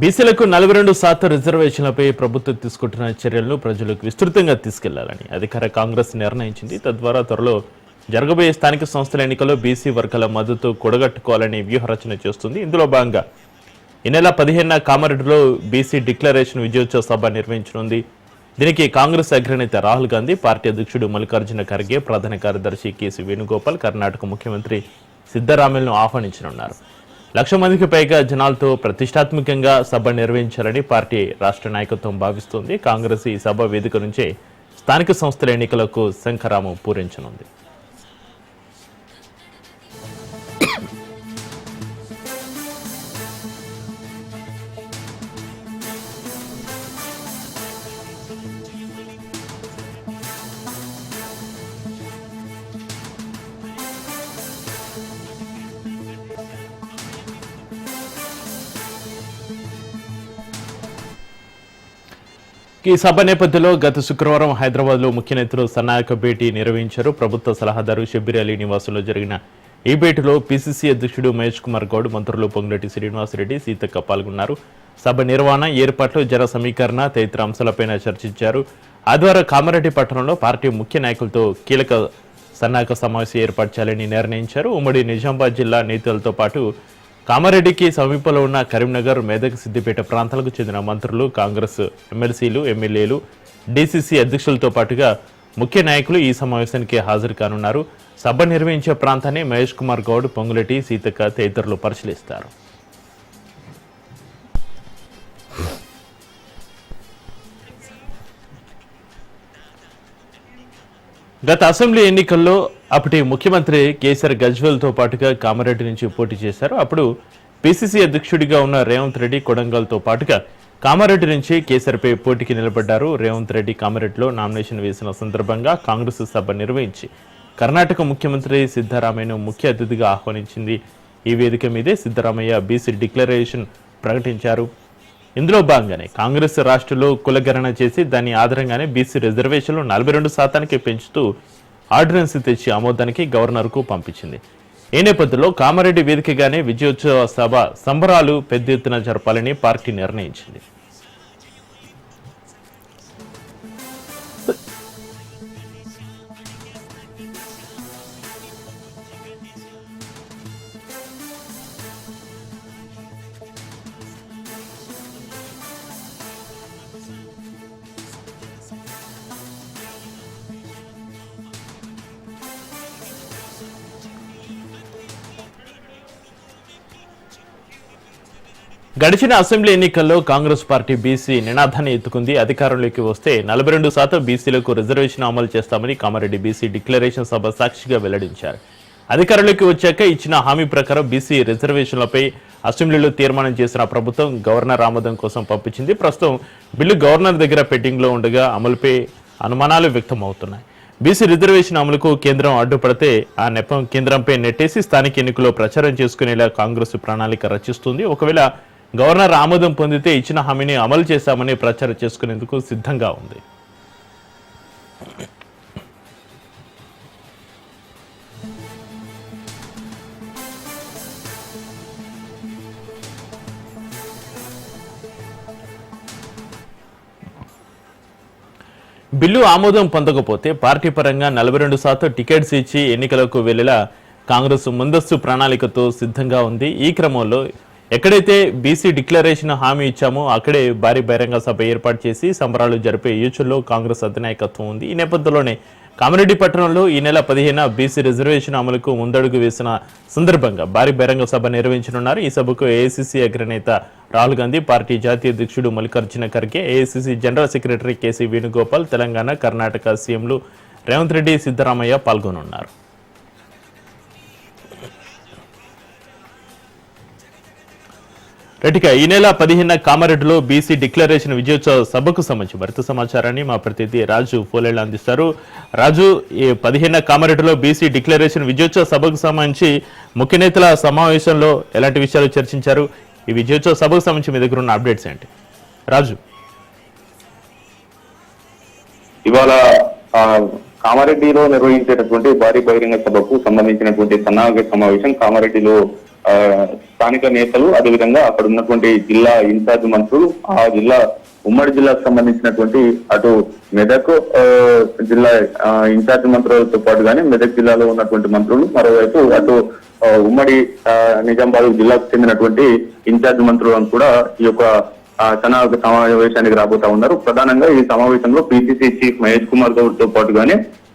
బీసీలకు నలభై రెండు శాతం రిజర్వేషన్లపై ప్రభుత్వం తీసుకుంటున్న చర్యలను ప్రజలకు విస్తృతంగా తీసుకెళ్ళాలని అధికార కాంగ్రెస్ నిర్ణయించింది. తద్వారా త్వరలో జరగబోయే స్థానిక సంస్థల ఎన్నికల్లో బీసీ వర్గాల మద్దతు కూడగట్టుకోవాలని వ్యూహరచన చేస్తుంది. ఇందులో భాగంగా ఈ నెల పదిహేనున కామారెడ్డిలో బీసీ డిక్లరేషన్ విజయోత్సవ సభ నిర్వహించనుంది. దీనికి కాంగ్రెస్ అగ్రనేత రాహుల్ గాంధీ పార్టీ అధ్యక్షుడు మల్లికార్జున ఖర్గే ప్రధాన కార్యదర్శి కేసీ వేణుగోపాల్ కర్ణాటక ముఖ్యమంత్రి సిద్ధరామయ్యను ఆహ్వానించనున్నారు. లక్ష మందికి పైగా జనాలతో ప్రతిష్టాత్మకంగా సభ నిర్వహించాలని పార్టీ రాష్ట్ర నాయకత్వం భావిస్తోంది. కాంగ్రెస్ ఈ సభ వేదిక నుంచే స్థానిక సంస్థల ఎన్నికలకు శంఖరామం పూరించనుంది. ఈ సభ నేపథ్యంలో గత శుక్రవారం హైదరాబాద్లో ముఖ్య నేతలు సన్నాయక భేటీ నిర్వహించారు. ప్రభుత్వ సలహాదారు షబ్బీర్ అలీ నివాసంలో జరిగిన ఈ భేటీలో పిసిసి అధ్యక్షుడు మహేష్ కుమార్ గౌడ్ మంత్రులు పొంగులటి శ్రీనివాసరెడ్డి సీతక్క పాల్గొన్నారు. సభ నిర్వహణ ఏర్పాట్లు జన సమీకరణ తదితర అంశాలపైన చర్చించారు. ఆదివారం కామారెడ్డి పట్టణంలో పార్టీ ముఖ్య నాయకులతో కీలక సన్నాహక సమావేశం ఏర్పాటు చేయాలని నిర్ణయించారు. ఉమ్మడి నిజామాబాద్ జిల్లా నేతలతో పాటు కామారెడ్డికి సమీపంలో ఉన్న కరీంనగర్ మేదక్ సిద్దిపేట ప్రాంతాలకు చెందిన మంత్రులు కాంగ్రెస్ ఎమ్మెల్సీలు ఎమ్మెల్యేలు డీసీసీ అధ్యక్షులతో పాటుగా ముఖ్య నాయకులు ఈ సమావేశానికి హాజరు కానున్నారు. సభ నిర్వహించే ప్రాంతాన్ని మహేష్ కుమార్ గౌడ్ పొంగులెటి సీతక్క తదితరులు పరిశీలిస్తారు. గత అసెంబ్లీ ఎన్నికల్లో అప్పటి ముఖ్యమంత్రి కేసీఆర్ గజ్వెల్తో పాటుగా కామారెడ్డి నుంచి పోటీ చేశారు. అప్పుడు పిసిసి అధ్యక్షుడిగా ఉన్న రేవంత్ రెడ్డి కొడంగల్తో పాటుగా కామారెడ్డి నుంచి కేసీఆర్పై పోటీకి నిలబడ్డారు. రేవంత్ రెడ్డి కామారెడ్డిలో నామినేషన్ వేసిన సందర్భంగా కాంగ్రెస్ సభ నిర్వహించి కర్ణాటక ముఖ్యమంత్రి సిద్ధరామయ్యను ముఖ్య అతిథిగా ఆహ్వానించింది. ఈ వేదిక మీదే సిద్ధరామయ్య బీసీ డిక్లరేషన్ ప్రకటించారు. ఇందులో భాగంగానే కాంగ్రెస్ రాష్ట్రంలో కులగణన చేసి దాని ఆధారంగానే బీసీ రిజర్వేషన్లు నలభై రెండు శాతానికి పెంచుతూ ఆర్డినెన్స్ తెచ్చి ఆమోదానికి గవర్నర్కు పంపించింది. ఈ నేపథ్యంలో కామారెడ్డి వేదికగానే విజయోత్సవ సభ సంబరాలు పెద్ద ఎత్తున జరపాలని పార్టీ నిర్ణయించింది. గడిచిన అసెంబ్లీ ఎన్నికల్లో కాంగ్రెస్ పార్టీ బీసీ నినాదాన్ని ఎత్తుకుంది. అధికారంలోకి వస్తే నలభై రెండు శాతం బీసీలకు రిజర్వేషన్ అమలు చేస్తామని కామారెడ్డి బీసీ డిక్లరేషన్ సభ సాక్షిగా వెల్లడించారు. అధికారంలోకి వచ్చాక ఇచ్చిన హామీ ప్రకారం బీసీ రిజర్వేషన్లపై అసెంబ్లీలో తీర్మానం చేసిన ప్రభుత్వం గవర్నర్ ఆమోదం కోసం పంపించింది. ప్రస్తుతం బిల్లు గవర్నర్ దగ్గర పెండింగ్లో ఉండగా అమలుపై అనుమానాలు వ్యక్తమవుతున్నాయి. బీసీ రిజర్వేషన్ అమలుకు కేంద్రం అడ్డుపడితే ఆ నెపం కేంద్రంపై నెట్టేసి స్థానిక ఎన్నికల్లో ప్రచారం చేసుకునేలా కాంగ్రెస్ ప్రణాళిక రచిస్తుంది. ఒకవేళ గవర్నర్ ఆమోదం పొందితే ఇచ్చిన హామీని అమలు చేశామని ప్రచారం చేసుకునేందుకు సిద్ధంగా ఉంది. బిల్లు ఆమోదం పొందకపోతే పార్టీ పరంగా నలభై రెండు శాతం టికెట్స్ ఇచ్చి ఎన్నికలకు వెళ్ళేలా కాంగ్రెస్ ముందస్తు ప్రణాళికతో సిద్ధంగా ఉంది. ఈ క్రమంలో ఎక్కడైతే బీసీ డిక్లరేషన్ హామీ ఇచ్చామో అక్కడే భారీ బహిరంగ సభ ఏర్పాటు చేసి సంబరాలు జరిపే యూచుల్లో కాంగ్రెస్ అధినాయకత్వం ఉంది. ఈ నేపథ్యంలోనే కామారెడ్డి పట్టణంలో ఈ నెల పదిహేన బీసీ రిజర్వేషన్ అమలుకు ముందడుగు వేసిన సందర్భంగా భారీ బహిరంగ సభ నిర్వహించనున్నారు. ఈ సభకు ఏఐసిసి అగ్రనేత రాహుల్ గాంధీ పార్టీ జాతీయ అధ్యక్షుడు Mallikarjuna Kharge AICC general secretary KC Venugopal Telangana Karnataka సీఎంలు రేవంత్ రెడ్డి సిద్ధరామయ్య పాల్గొనున్నారు. రైట్గా ఈ నెల పదిహేన కామారెడ్డిలో బీసీ డిక్లరేషన్ విజయోత్సవ సభకు సంబంధించి మరింత సమాచారాన్ని మా ప్రతినిధి రాజు పోలేళ్ళు అందిస్తారు. రాజు ఈ పదిహేన కామారెడ్డిలో బీసీ డిక్లరేషన్ విజయోత్సవ సభకు సంబంధించి ముఖ్య నేతల సమావేశంలో ఎలాంటి విషయాలు చర్చించారు? ఈ విజయోత్సవ సభకు సంబంధించి మీ దగ్గర ఉన్న అప్డేట్స్ ఏంటి? రాజు. ఇవాళ కామారెడ్డిలో నిర్వహించేటటువంటి భారీ బహిరంగ సభకు సంబంధించినటువంటి సన్నాహక సమావేశం కామారెడ్డిలో స్థానిక నేతలు అదేవిధంగా అక్కడ ఉన్నటువంటి జిల్లా ఇన్ఛార్జ్ మంత్రులు ఆ జిల్లా ఉమ్మడి జిల్లాకు సంబంధించినటువంటి అటు మెదక్ జిల్లా ఇన్ఛార్జ్ మంత్రులతో పాటు కానీ మెదక్ జిల్లాలో ఉన్నటువంటి మంత్రులు మరోవైపు అటు ఉమ్మడి నిజామాబాద్ జిల్లాకు చెందినటువంటి ఇన్ఛార్జ్ మంత్రులను కూడా ఈ యొక్క ఆ, సన్నాహక సమావేశానికి రాబోతా ఉన్నారు. ప్రధానంగా ఈ సమావేశంలో పిసిసి చీఫ్ మహేష్ కుమార్ గౌడ్తో పాటు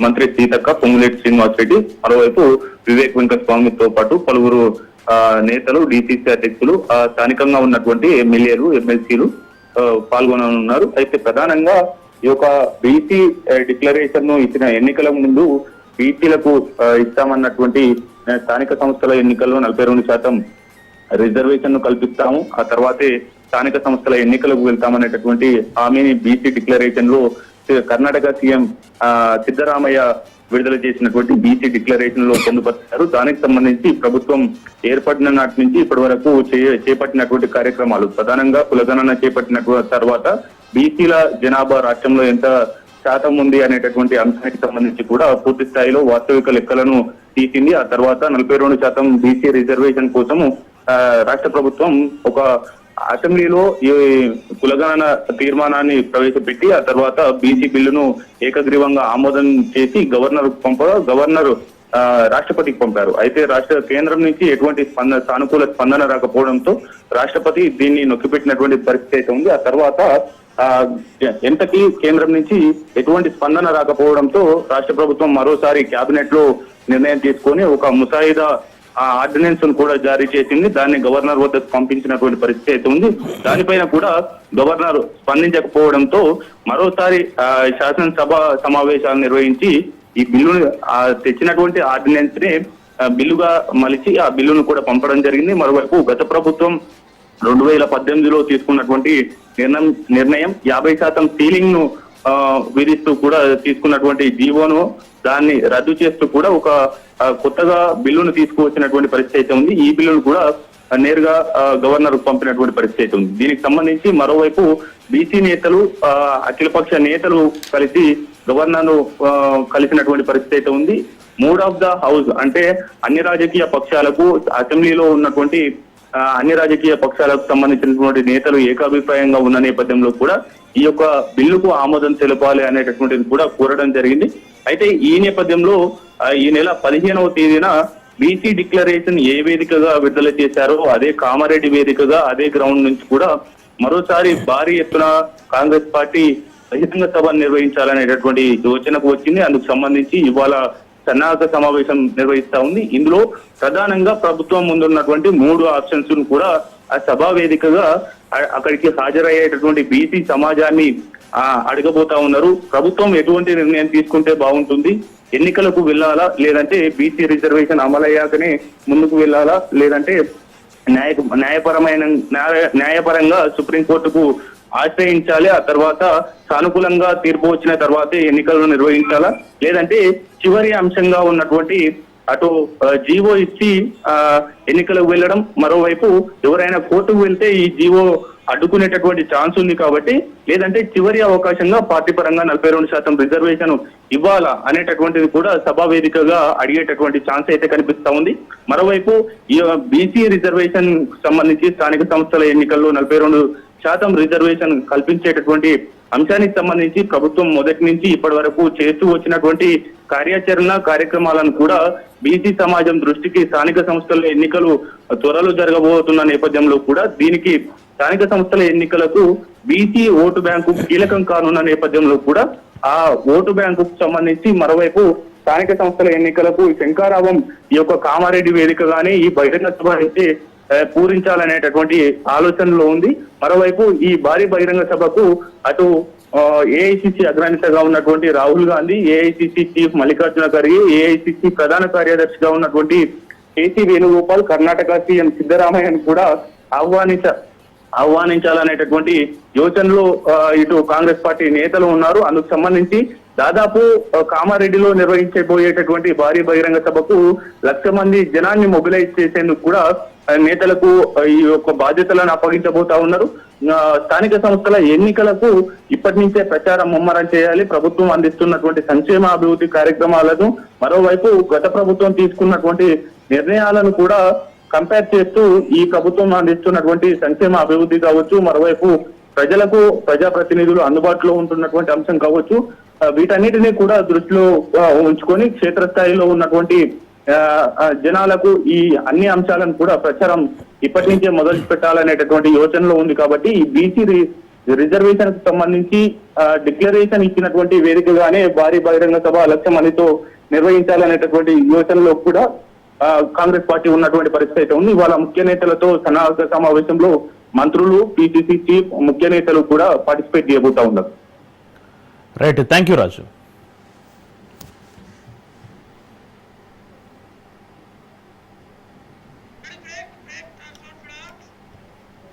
మంత్రి సీతక్క పొంగులేటి శ్రీనివాస్ రెడ్డి మరోవైపు వివేక్ వెంకట స్వామితో పాటు పలువురు నేతలు డిసిసి అధ్యక్షులు స్థానికంగా ఉన్నటువంటి ఎమ్మెల్యేలు ఎమ్మెల్సీలు పాల్గొననున్నారు. అయితే ప్రధానంగా ఈ యొక్క బీసీ డిక్లరేషన్ను ఇచ్చిన ఎన్నికల ముందు బీసీలకు ఇస్తామన్నటువంటి స్థానిక సంస్థల ఎన్నికల్లో నలభై రెండు శాతం రిజర్వేషన్ను కల్పిస్తాము. ఆ తర్వాతే స్థానిక సంస్థల ఎన్నికలకు వెళ్తామనేటటువంటి హామీని బీసీ డిక్లరేషన్లో కర్ణాటక సీఎం సిద్ధరామయ్య విడుదల చేసినటువంటి బీసీ డిక్లరేషన్లో పొందుపరిచారు. దానికి సంబంధించి ప్రభుత్వం ఏర్పడిన నాటి నుంచి ఇప్పటి వరకు చేపట్టినటువంటి కార్యక్రమాలు ప్రధానంగా కులగణన చేపట్టిన తర్వాత బీసీల జనాభా రాష్ట్రంలో ఎంత శాతం ఉంది అనేటటువంటి అంశానికి సంబంధించి కూడా పూర్తి స్థాయిలో వాస్తవిక లెక్కలను తీసింది. ఆ తర్వాత నలభై రెండు శాతం బీసీ రిజర్వేషన్ కోసము రాష్ట్ర ప్రభుత్వం ఒక అసెంబ్లీలో ఈ కులగణన తీర్మానాన్ని ప్రవేశపెట్టి ఆ తర్వాత బీసీ బిల్లును ఏకగ్రీవంగా ఆమోదం చేసి గవర్నర్ పంపగా గవర్నర్ ఆ, రాష్ట్రపతికి పంపారు. అయితే రాష్ట్ర కేంద్రం నుంచి ఎటువంటి స్పందన సానుకూల స్పందన రాకపోవడంతో రాష్ట్రపతి దీన్ని నొక్కిపెట్టినటువంటి పరిస్థితి అయితే ఉంది. ఆ తర్వాత ఆ ఎంతకి కేంద్రం నుంచి ఎటువంటి స్పందన రాకపోవడంతో రాష్ట్ర ప్రభుత్వం మరోసారి కేబినెట్లో నిర్ణయం తీసుకొని ఒక ముసాయిదా ఆ ఆర్డినెన్స్ కూడా జారీ చేసింది. దాన్ని గవర్నర్ వద్దకు పంపించినటువంటి పరిస్థితి అయితే ఉంది. దానిపైన కూడా గవర్నర్ స్పందించకపోవడంతో మరోసారి ఆ, శాసనసభ సమావేశాలు నిర్వహించి ఈ బిల్లును తెచ్చినటువంటి ఆర్డినెన్స్ని ఆ, బిల్లుగా మలిచి ఆ బిల్లును కూడా పంపడం జరిగింది. మరోవైపు గత ప్రభుత్వం రెండు వేల పద్దెనిమిదిలో తీసుకున్నటువంటి నిర్ణయం నిర్ణయం యాభై శాతం సీలింగ్ను విధిస్తూ కూడా తీసుకున్నటువంటి జీవోను దాన్ని రద్దు చేస్తూ కూడా ఒక కొత్తగా బిల్లును తీసుకువచ్చినటువంటి పరిస్థితి అయితే ఉంది. ఈ బిల్లును కూడా నేరుగా గవర్నర్ పంపినటువంటి పరిస్థితి అయితే ఉంది. దీనికి సంబంధించి మరోవైపు బీసీ నేతలు అఖిలపక్ష నేతలు కలిసి గవర్నర్ను కలిసినటువంటి పరిస్థితి అయితే ఉంది. మూడ్ ఆఫ్ ద హౌస్ అంటే అన్ని రాజకీయ పక్షాలకు అసెంబ్లీలో ఉన్నటువంటి అన్ని రాజకీయ పక్షాలకు సంబంధించినటువంటి నేతలు ఏకాభిప్రాయంగా ఉన్న నేపథ్యంలో కూడా ఈ యొక్క బిల్లుకు ఆమోదం తెలపాలి అనేటటువంటిది కూడా కోరడం జరిగింది. అయితే ఈ నేపథ్యంలో ఈ నెల పదిహేనవ తేదీన బీసీ డిక్లరేషన్ ఏ వేదికగా విడుదల చేశారో అదే కామారెడ్డి వేదికగా అదే గ్రౌండ్ నుంచి కూడా మరోసారి భారీ ఎత్తున కాంగ్రెస్ పార్టీ బహిరంగ సభ నిర్వహించాలనేటటువంటి యోచనకు వచ్చింది. అందుకు సంబంధించి ఇవాళ సన్నాహక సమావేశం నిర్వహిస్తా ఉంది. ఇందులో ప్రధానంగా ప్రభుత్వం ముందున్నటువంటి మూడు ఆప్షన్స్ను కూడా ఆ సభా వేదికగా అక్కడికి హాజరయ్యేటటువంటి బీసీ సమాజాన్ని అడగబోతా ఉన్నారు. ప్రభుత్వం ఎటువంటి నిర్ణయం తీసుకుంటే బాగుంటుంది? ఎన్నికలకు వెళ్ళాలా? లేదంటే బీసీ రిజర్వేషన్ అమలయ్యాకనే ముందుకు వెళ్ళాలా? లేదంటే న్యాయ న్యాయపరమైన న్యాయ న్యాయపరంగా సుప్రీంకోర్టుకు ఆశ్రయించాలి ఆ తర్వాత సానుకూలంగా తీర్పు వచ్చిన తర్వాతే ఎన్నికలను నిర్వహించాలా? లేదంటే చివరి అంశంగా ఉన్నటువంటి అటు జీవో ఇచ్చి ఆ, ఎన్నికలకు వెళ్ళడం మరోవైపు ఎవరైనా కోర్టుకు వెళ్తే ఈ జీవో అడ్డుకునేటటువంటి ఛాన్స్ ఉంది కాబట్టి లేదంటే చివరి అవకాశంగా పార్టీ పరంగా నలభై రెండు శాతం రిజర్వేషన్ ఇవ్వాలా అనేటటువంటిది కూడా సభా వేదికగా అడిగేటటువంటి ఛాన్స్ అయితే కనిపిస్తా ఉంది. మరోవైపు ఈ బీసీ రిజర్వేషన్ సంబంధించి స్థానిక సంస్థల ఎన్నికల్లో నలభై రెండు శాతం రిజర్వేషన్ కల్పించేటటువంటి అంశానికి సంబంధించి ప్రభుత్వం మొదటి నుంచి ఇప్పటి వరకు చేస్తూ వచ్చినటువంటి కార్యాచరణ కార్యక్రమాలను కూడా బీసీ సమాజం దృష్టికి స్థానిక సంస్థల ఎన్నికలు త్వరలో జరగబోతున్న నేపథ్యంలో కూడా దీనికి స్థానిక సంస్థల ఎన్నికలకు బీసీ ఓటు బ్యాంకు కీలకం కానున్న నేపథ్యంలో కూడా ఆ ఓటు బ్యాంకుకు సంబంధించి మరోవైపు స్థానిక సంస్థల ఎన్నికలకు శంకారావం ఈ యొక్క కామారెడ్డి వేదికగానే ఈ బహిరంగ సభ అయితే పూరించాలనేటటువంటి ఆలోచనలో ఉంది. మరోవైపు ఈ భారీ బహిరంగ సభకు అటు ఏఐసిసి అగ్రనేతగా ఉన్నటువంటి Rahul Gandhi AICC chief Mallikarjuna Kharge AICC ప్రధాన కార్యదర్శిగా ఉన్నటువంటి కేసీ వేణుగోపాల్ కర్ణాటక సీఎం సిద్ధరామయ్యను కూడా ఆహ్వానించ ఆహ్వానించాలనేటటువంటి యోచనలో ఇటు కాంగ్రెస్ పార్టీ నేతలు ఉన్నారు. అందుకు సంబంధించి దాదాపు కామారెడ్డిలో నిర్వహించబోయేటటువంటి భారీ బహిరంగ సభకు లక్ష మంది జనాన్ని మొబిలైజ్ చేసేందుకు కూడా నేతలకు ఈ యొక్క బాధ్యతలను అప్పగించబోతా ఉన్నారు. స్థానిక సంస్థల ఎన్నికలకు ఇప్పటి నుంచే ప్రచారం ముమ్మరం చేయాలి. ప్రభుత్వం అందిస్తున్నటువంటి సంక్షేమ అభివృద్ధి కార్యక్రమాలను మరోవైపు గత ప్రభుత్వం తీసుకున్నటువంటి నిర్ణయాలను కూడా కంపేర్ చేస్తూ ఈ ప్రభుత్వం అందిస్తున్నటువంటి సంక్షేమ అభివృద్ధి కావచ్చు మరోవైపు ప్రజలకు ప్రజాప్రతినిధులు అందుబాటులో ఉంటున్నటువంటి అంశం కావచ్చు వీటన్నిటినీ కూడా దృష్టిలో ఉంచుకొని క్షేత్రస్థాయిలో ఉన్నటువంటి జనాలకు ఈ అన్ని అంశాలను కూడా ప్రచారం ఇప్పటి నుంచే మొదలు పెట్టాలనేటటువంటి యోచనలో ఉంది కాబట్టి ఈ బీసీ రిజర్వేషన్కు సంబంధించి డిక్లరేషన్ ఇచ్చినటువంటి వేదికగానే భారీ బహిరంగ సభ లక్ష మందితో నిర్వహించాలనేటటువంటి యోచనలో కూడా కాంగ్రెస్ పార్టీ ఉన్నటువంటి పరిస్థితి అయితే ఉంది. ఇవాళ ముఖ్య నేతలతో సన్నాహక సమావేశంలో మంత్రులు పిసిసి చీఫ్ ముఖ్య నేతలు కూడా పార్టిసిపేట్ చేయబోతా ఉన్నారు. Right thank you Raju.